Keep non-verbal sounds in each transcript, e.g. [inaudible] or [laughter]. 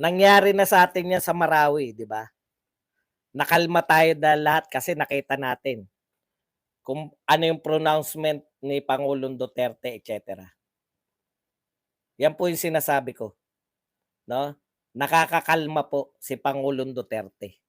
nangyari na sa atin yan sa Marawi, di ba? Nakalma tayo dahil lahat kasi nakita natin kung ano yung pronouncement ni Pangulong Duterte, etc. Yan po yung sinasabi ko. No? Nakakakalma po si Pangulong Duterte.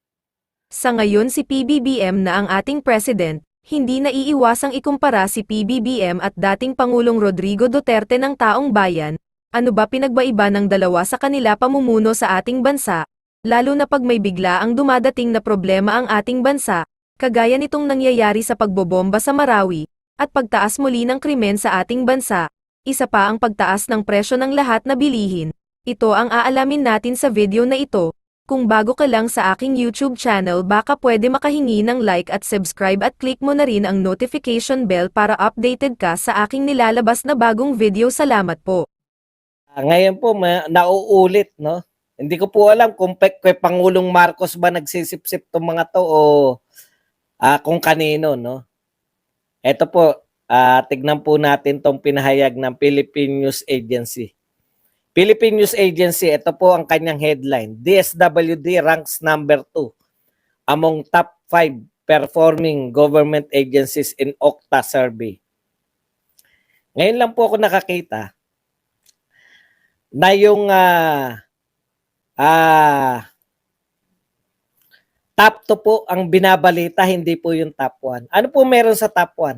Sa ngayon si PBBM na ang ating president, hindi naiiwasang ikumpara si PBBM at dating Pangulong Rodrigo Duterte ng taong bayan, ano ba pinagbaiba ng dalawa sa kanila pamumuno sa ating bansa, lalo na pag may bigla ang dumadating na problema ang ating bansa, kagaya nitong nangyayari sa pagbobomba sa Marawi, at pagtaas muli ng krimen sa ating bansa, isa pa ang pagtaas ng presyo ng lahat na bilihin. Ito ang aalamin natin sa video na ito, kung bago ka lang sa aking YouTube channel baka pwede makahingi ng like at subscribe at click mo na rin ang notification bell para updated ka sa aking nilalabas na bagong video. Salamat po. Ah, ngayon po, ma- nauulit, no? Hindi ko po alam kung pe- kay Pangulong Marcos ba nagsisip-sip tong mga to o ah, kung kanino, no? Ito po, ah, tignan po natin tong pinahayag ng Philippine News Agency. Philippine News Agency, ito po ang kanyang headline. DSWD ranks number 2 among top 5 performing government agencies in Okta survey. Ngayon lang po ako nakakita na yung ah ah top 2 po ang binabalita, hindi po yung top 1. Ano po meron sa top 1?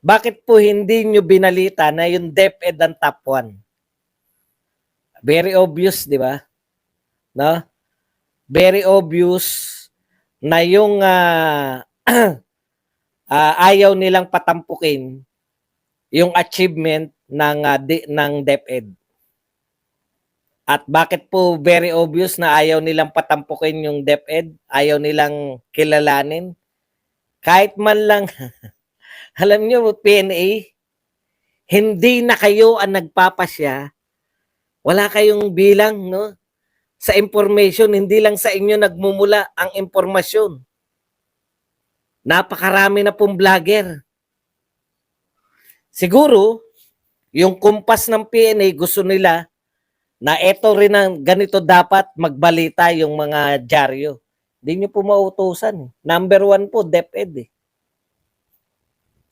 Bakit po hindi nyo binalita na yung DepEd ang top 1? Very obvious, di ba? No? Very obvious na yung ah, [clears throat] ah, ayaw nilang patampukin yung achievement ng ah, di- ng DepEd. At bakit po very obvious na ayaw nilang patampukin yung DepEd, ayaw nilang kilalanin? Kahit man lang, [laughs] alam niyo, PNA, hindi na kayo ang nagpapasya, wala kayong bilang, no? Sa information, hindi lang sa inyo nagmumula ang impormasyon. Napakarami na pong vlogger. Siguro, yung kumpas ng PNA gusto nila na eto rin ang ganito dapat magbalita yung mga dyaryo. Hindi nyo po mautusan. Number one po, DepEd eh.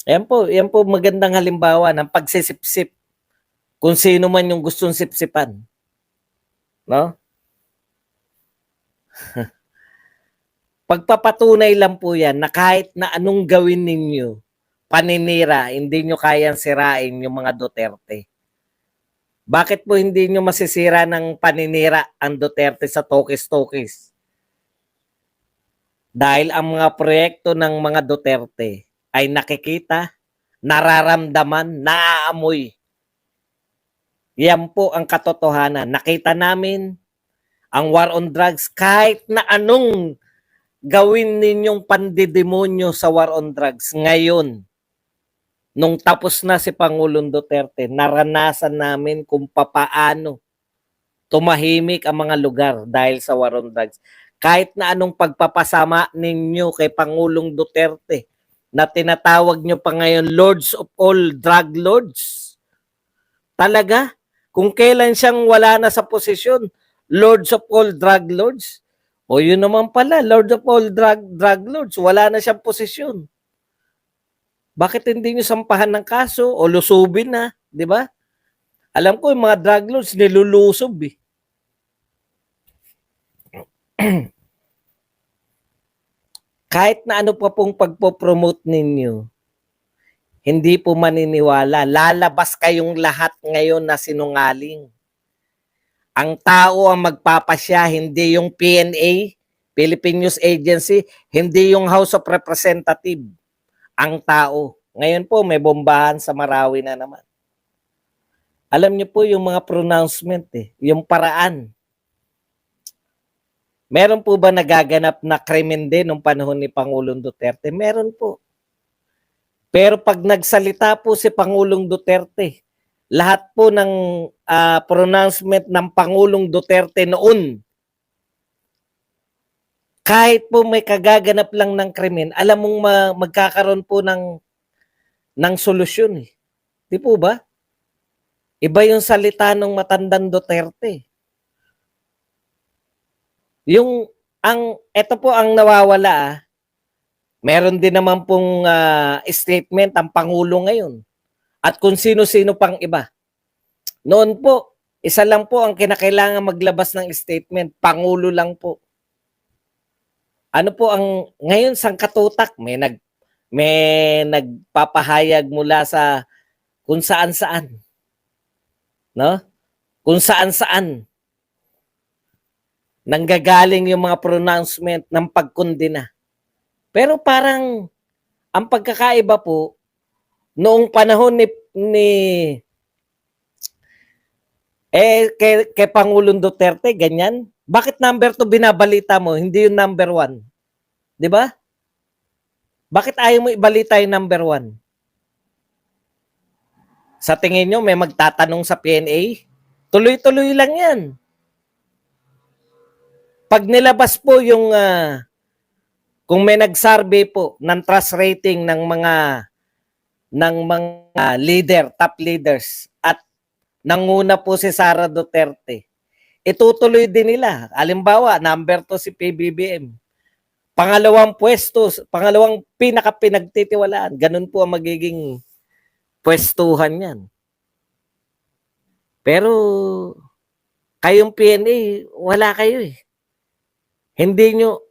Yan po, yan po magandang halimbawa ng pagsisipsip kung sino man yung gustong sipsipan. No? [laughs] Pagpapatunay lang po yan na kahit na anong gawin ninyo, paninira, hindi nyo kayang sirain yung mga Duterte. Bakit po hindi nyo masisira ng paninira ang Duterte sa Tokis-Tokis? Dahil ang mga proyekto ng mga Duterte ay nakikita, nararamdaman, naaamoy. Yan po ang katotohanan. Nakita namin ang war on drugs kahit na anong gawin ninyong pandidemonyo sa war on drugs ngayon nung tapos na si Pangulong Duterte, naranasan namin kung papaano tumahimik ang mga lugar dahil sa war on drugs. Kahit na anong pagpapasama ninyo kay Pangulong Duterte na tinatawag nyo pa ngayon Lords of all Drug Lords. Talaga? Kung kailan siyang wala na sa posisyon, Lords of all Drug Lords, o yun naman pala, Lord of all Drug, drug Lords, wala na siyang posisyon. Bakit hindi nyo sampahan ng kaso o lusubin na, di ba? Alam ko yung mga drug lords nilulusob eh. [clears throat] Kahit na ano pa pong pagpo-promote ninyo, hindi po maniniwala. Lalabas kayong lahat ngayon na sinungaling. Ang tao ang magpapasya, hindi yung PNA, Philippine News Agency, hindi yung House of Representative ang tao. Ngayon po, may bombahan sa Marawi na naman. Alam niyo po yung mga pronouncement eh, yung paraan. Meron po ba nagaganap na krimen din nung panahon ni Pangulong Duterte? Meron po. Pero pag nagsalita po si Pangulong Duterte, lahat po ng ah, pronouncement ng Pangulong Duterte noon, kahit po may kagaganap lang ng krimen, alam mong ma- magkakaroon po ng ng solusyon eh. Di po ba? Iba yung salita ng matandang Duterte. Yung ang ito po ang nawawala ah. Meron din naman pong ah, statement ang pangulo ngayon. At kung sino-sino pang iba. Noon po, isa lang po ang kinakailangan maglabas ng statement, pangulo lang po. Ano po ang ngayon sangkatutak may nag may nagpapahayag mula sa kung saan-saan. No? Kung saan-saan nanggagaling yung mga pronouncement ng pagkondena. Pero parang ang pagkakaiba po noong panahon ni, ni eh kay, kay Pangulong Duterte ganyan. Bakit number 2 binabalita mo, hindi yung number 1? 'Di ba? Bakit ayaw mo ibalita yung number 1? Sa tingin nyo, may magtatanong sa PNA? Tuloy-tuloy lang yan. Pag nilabas po yung, ah, kung may nag-survey po ng trust rating ng mga ng mga leader, top leaders, at nanguna po si Sara Duterte, itutuloy din nila. Alimbawa, number 2 si PBBM. Pangalawang pwesto, pangalawang pinaka-pinagtitiwalaan. Ganun po ang magiging pwestuhan yan. Pero, kayong PNA, wala kayo eh. Hindi nyo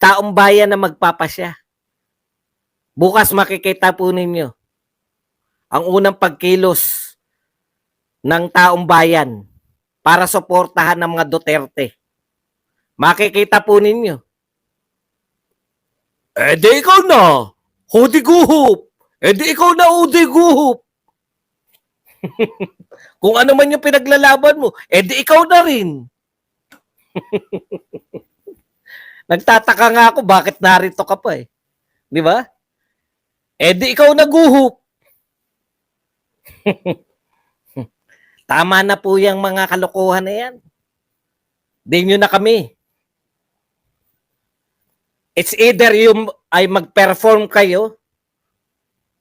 taong bayan na magpapasya. Bukas makikita po ninyo ang unang pagkilos ng taong bayan para suportahan ng mga Duterte. Makikita po ninyo. Eh di ikaw na, hudi guhop. Eh di ikaw na hudi guhop. [laughs] Kung ano man yung pinaglalaban mo, eh di ikaw na rin. [laughs] Nagtataka nga ako bakit narito ka pa eh. Di ba? Eh di ikaw naguhop. [laughs] Tama na po yung mga kalokohan na yan. Di nyo na kami. It's either yung ay mag-perform kayo.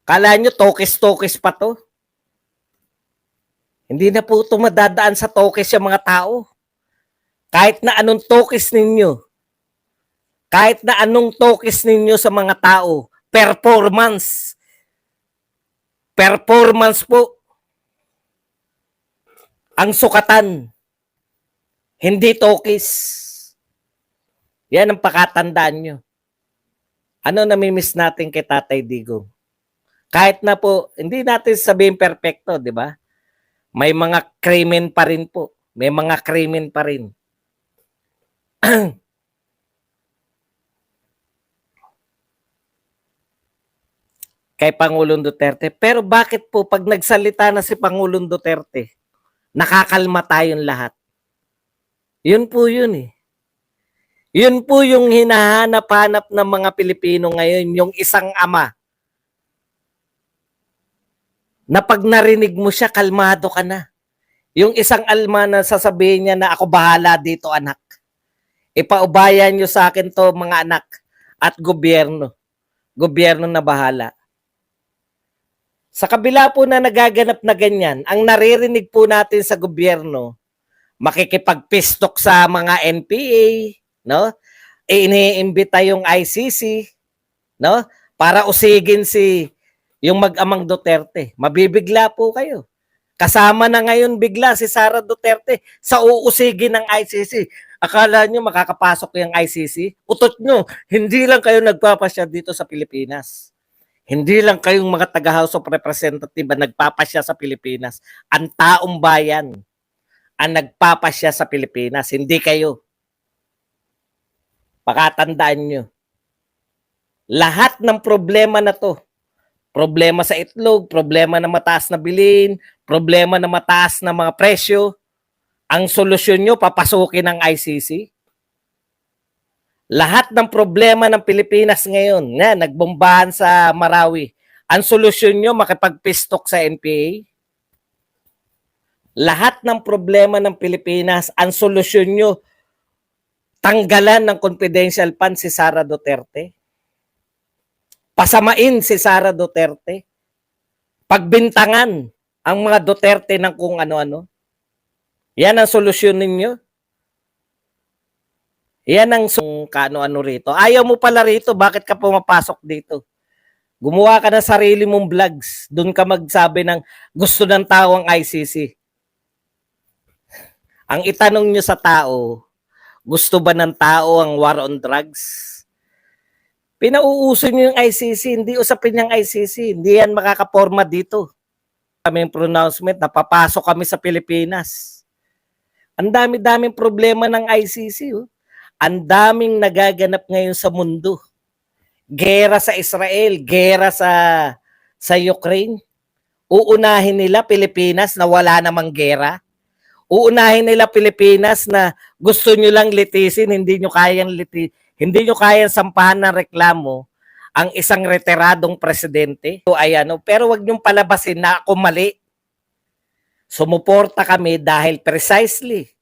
Kala nyo tokis-tokis pa to. Hindi na po ito madadaan sa tokis yung mga tao. Kahit na anong tokis ninyo. Kahit na anong tokis ninyo sa mga tao. Performance. Performance po. Ang sukatan. Hindi tokis. Yan ang pakatandaan nyo. Ano namimiss natin kay Tatay Digong? Kahit na po, hindi natin sabihin perfecto, di ba? May mga krimen pa rin po. May mga krimen pa rin. [clears throat] kay Pangulong Duterte. Pero bakit po pag nagsalita na si Pangulong Duterte, nakakalma tayong lahat? Yun po yun eh. Yun po yung hinahanap-hanap ng mga Pilipino ngayon, yung isang ama. Na pag narinig mo siya, kalmado ka na. Yung isang alma na sasabihin niya na ako bahala dito anak. Ipaubayan niyo sa akin to mga anak at gobyerno. Gobyerno na bahala. Sa kabila po na nagaganap na ganyan, ang naririnig po natin sa gobyerno, makikipagpistok sa mga NPA, no? Iniimbita yung ICC, no? Para usigin si yung mag-amang Duterte. Mabibigla po kayo. Kasama na ngayon bigla si Sara Duterte sa uusigin ng ICC. Akala nyo makakapasok yung ICC? Utot nyo, hindi lang kayo nagpapasya dito sa Pilipinas. Hindi lang kayong mga taga-House of Representative na nagpapasya sa Pilipinas. Ang taong bayan ang nagpapasya sa Pilipinas. Hindi kayo. Pakatandaan nyo. Lahat ng problema na to, problema sa itlog, problema na mataas na bilin, problema na mataas na mga presyo, ang solusyon nyo, papasukin ng ICC. Lahat ng problema ng Pilipinas ngayon, nga, nagbombahan sa Marawi, ang solusyon nyo, makipagpistok sa NPA. Lahat ng problema ng Pilipinas, ang solusyon nyo, tanggalan ng confidential fund si Sara Duterte. Pasamain si Sara Duterte. Pagbintangan ang mga Duterte ng kung ano-ano. Yan ang solusyon ninyo. Yan ang sung kano-ano rito. Ayaw mo pala rito, bakit ka pumapasok dito? Gumawa ka ng sarili mong vlogs. Doon ka magsabi ng gusto ng tao ang ICC. Ang itanong nyo sa tao, gusto ba ng tao ang war on drugs? Pinauuso nyo yung ICC, hindi usapin yung ICC. Hindi yan makakaporma dito. Kaming pronouncement, napapasok kami sa Pilipinas. Ang dami-daming problema ng ICC. Oh. Ang daming nagaganap ngayon sa mundo. Gera sa Israel, gera sa sa Ukraine. Uunahin nila Pilipinas na wala namang gera. Uunahin nila Pilipinas na gusto nyo lang litisin, hindi nyo kayang liti, hindi nyo kayang sampahan ng reklamo ang isang retiradong presidente. So, ay ano, pero wag nyo palabasin na ako mali. Sumuporta kami dahil precisely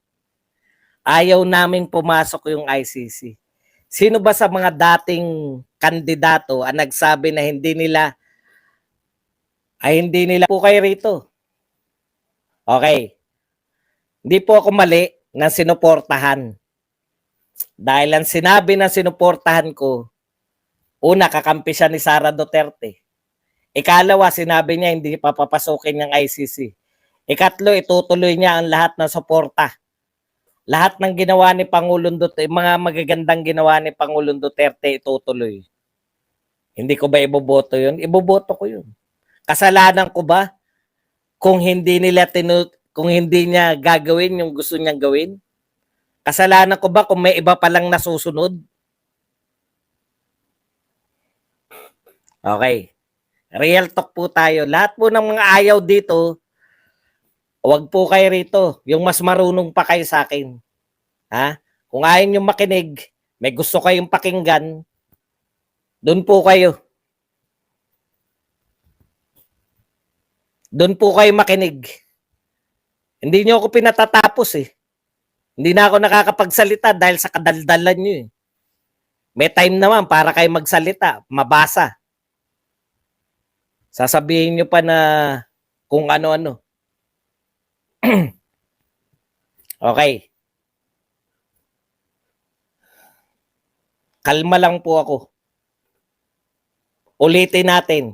ayaw naming pumasok yung ICC. Sino ba sa mga dating kandidato ang nagsabi na hindi nila ay hindi nila po kayo rito? Okay. Hindi po ako mali na sinuportahan. Dahil ang sinabi na sinuportahan ko, una, kakampi siya ni Sara Duterte. Ikalawa, sinabi niya hindi papapasukin ng ICC. Ikatlo, itutuloy niya ang lahat ng suporta. Lahat ng ginawa ni Pangulong Duterte, mga magagandang ginawa ni Pangulong Duterte, itutuloy. Hindi ko ba iboboto yun? Iboboto ko yun. Kasalanan ko ba kung hindi nila tinu kung hindi niya gagawin yung gusto niyang gawin? Kasalanan ko ba kung may iba palang nasusunod? Okay. Real talk po tayo. Lahat po ng mga ayaw dito, wag po kayo rito. Yung mas marunong pa kayo sa akin. Ha? Kung ayaw nyo makinig, may gusto kayong pakinggan, doon po kayo. Doon po kayo makinig. Hindi nyo ako pinatatapos eh. Hindi na ako nakakapagsalita dahil sa kadaldalan nyo eh. May time naman para kayo magsalita, mabasa. Sasabihin nyo pa na kung ano-ano. [clears throat] okay. Kalma lang po ako. Ulitin natin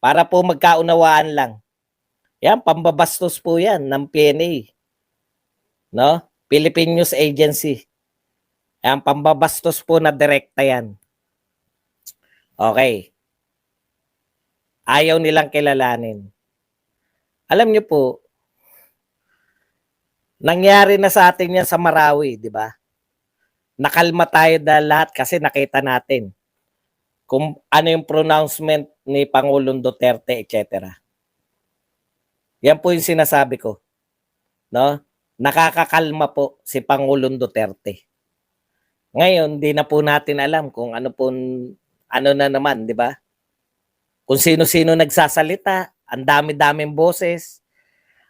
para po magkaunawaan lang. Yan, pambabastos po yan ng PNA. No? Philippine News Agency. Yan, pambabastos po na direkta yan. Okay. Ayaw nilang kilalanin. Alam niyo po, nangyari na sa atin yan sa Marawi, di ba? Nakalma tayo dahil lahat kasi nakita natin kung ano yung pronouncement ni Pangulong Duterte, etc. Yan po yung sinasabi ko. No? Nakakakalma po si Pangulong Duterte. Ngayon, di na po natin alam kung ano po ano na naman, di ba? Kung sino-sino nagsasalita, ang dami-daming boses,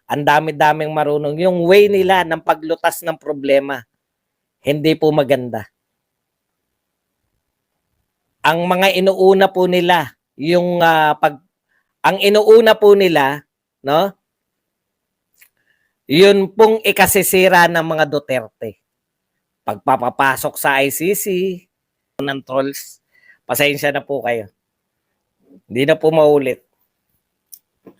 ang dami-daming marunong. Yung way nila ng paglutas ng problema, hindi po maganda. Ang mga inuuna po nila, yung ah, pag ang inuuna po nila, no? Yun pong ikasisira ng mga Duterte. Pagpapapasok sa ICC ng trolls, pasensya na po kayo. Hindi na po maulit.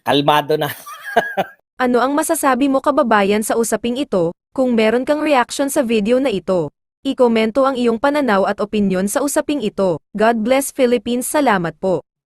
Kalmado na. [laughs] Ano ang masasabi mo kababayan sa usaping ito? Kung meron kang reaction sa video na ito, i-komento ang iyong pananaw at opinyon sa usaping ito. God bless Philippines. Salamat po.